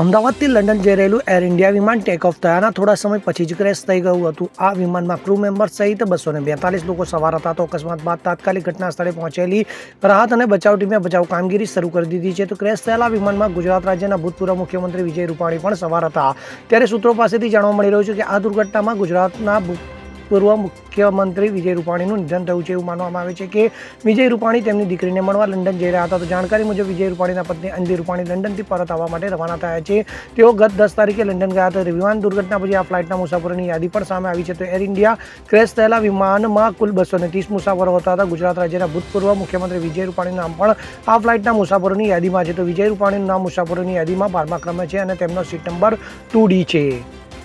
અમદાવાદથી લંડન જઈ રહેલું એર ઇન્ડિયા વિમાન ટેક ઓફ થયાના થોડા સમય પછી જ ક્રેશ થઈ ગયું હતું. આ વિમાનમાં ક્રૂ મેમ્બર સહિત બસો ને બેતાલીસ લોકો સવાર હતા. તો અકસ્માત બાદ તાત્કાલિક ઘટના સ્થળે પહોંચેલી રાહત અને બચાવ ટીમે બચાવ કામગીરી શરૂ કરી દીધી છે. તો ક્રેશ થયેલા વિમાનમાં ગુજરાત રાજ્યના ભૂતપૂર્વ મુખ્યમંત્રી વિજય રૂપાણી પણ સવાર હતા. ત્યારે સૂત્રો પાસેથી જાણવા મળી રહ્યું છે કે આ દુર્ઘટનામાં ગુજરાતના પૂર્વ મુખ્યમંત્રી વિજય રૂપાણીનું નિધન થયું છે એવું માનવામાં આવે છે કે વિજય રૂપાણી તેમની દીકરીને મળવા લંડન જઈ રહ્યા હતા. તો જાણકારી મુજબ વિજય રૂપાણીના પત્ની અંજલિ રૂપાણી લંડનથી પરત આવવા માટે રવાના થયા છે. તેઓ ગત દસ તારીખે લંડન ગયા હતા. વિમાન દુર્ઘટના પછી આ ફ્લાઇટના મુસાફરોની યાદી પણ સામે આવી છે. તો એર ઇન્ડિયા ક્રેશ થયેલા વિમાનમાં કુલ બસો ત્રીસ મુસાફરો હતા. હતા ગુજરાત રાજ્યના ભૂતપૂર્વ મુખ્યમંત્રી વિજય રૂપાણીનું નામ પણ આ ફ્લાઇટના મુસાફરોની યાદીમાં છે. તો વિજય રૂપાણીનું નામ મુસાફરોની યાદીમાં બારમા ક્રમે છે અને તેમનો સીટ નંબર ટુ ડી છે.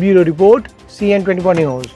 Bureau report, CN twenty news.